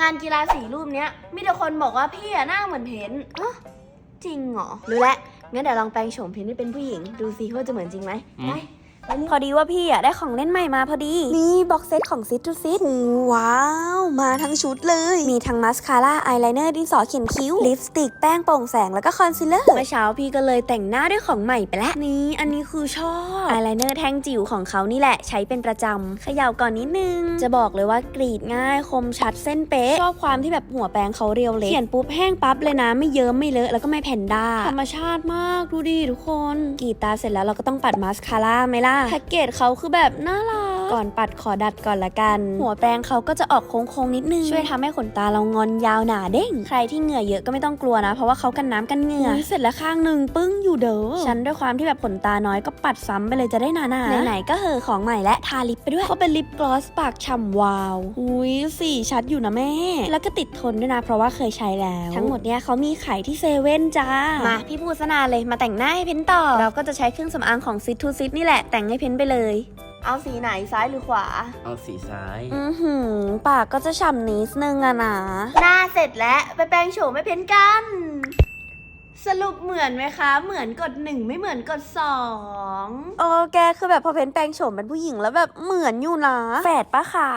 งานกีฬาสีรูปเนี้ยมีแต่คนบอกว่าพี่อะหน้าเหมือนเพนอะจริงเหรอรู้แล้วงั้นเดี๋ยวลองแปลงโฉมเพนให้เป็นผู้หญิง ดูซิว่าจะเหมือนจริงไหมอืมไปพอดีว่าพี่อะได้ของเล่นใหม่มาพอดี นี่บ็อกเซตของซิ t ทูซิตว้าวมา ทั้งชุดเลย มีทั้งมัสคาร่าอายไลเนอร์ดินสอเขียนคิ้ว ลิปสติก แป้งโปร่งแสงแล้วก็คอนซีลเลอร์เมื่อเช้าพี่ก็เลยแต่งหน้าด้วยของใหม่ไปแล้วนี่อันนี้คือชอบอายไลเนอร์แท่งจิ๋วของเขานี่แหละใช้เป็นประจำเขย่าก่อนนิดนึง จะบอกเลยว่ากรีดง่ายคมชัดเส้นเป๊ะชอบความที่แบบหัวแปรงเขาเรียวเล็กเขียนปุ๊บแห้งปั๊บเลยนะไม่เยิ้มไม่เลอะแล้วก็ไม่แผ่นด้าธรรมชาติมากดูดิทุกคนกรีดตาเสร็จแล้วเราก็ต้องปัดมาสคาร่าไหมล่ะแพ็กเกจเขาคือแบบน่ารัก ก่อนปัดขอดัดก่อนละกัน หัวแปรงเขาก็จะออกโค้งๆนิดนึง ช่วยทำให้ขนตาเรางอนยาวหนาเด้ง ใครที่เหงื่อเยอะก็ไม่ต้องกลัวนะ เพราะว่าเขากันน้ำกันเหงื่อเสร็จแล้วข้างหนึ่งปึ้งอยู่เด้อ ฉันด้วยความที่แบบขนตาน้อยก็ปัดซ้ำไปเลยจะได้หนาๆไหนๆก็เหอะของใหม่และทาลิปไปด้วยเขาเป็นลิปกลอสปากฉ่ำวาว อุ้ยสีชัดอยู่นะแม่ แล้วก็ติดทนด้วยนะ เพราะว่าเคยใช้แล้ว ทั้งหมดเนี้ยเขามีขายที่เซเว่นจ้า มาพี่พูดซะนานเลยมาแต่งหน้าให้เพ้นต่อ เราก็จะใช้เครื่องสำอางของซิททูซิทนี่แหละแต่งให้เพ้นไปเลย เอาสีไหนซ้ายหรือขวา เอาสีซ้าย อือหือ ปากก็จะฉ่ำนิดนึงอะนะ หน้าเสร็จแล้วไปแปรงโฉมไม่เพ้นกัน สรุปเหมือนไหมคะ เหมือนกดหนึ่งไม่เหมือนกดสองโอ้แกคือแบบพอเพ้นแปรงโฉมเป็นผู้หญิงแล้วแบบเหมือนอยู่นะ แฝดปะคะ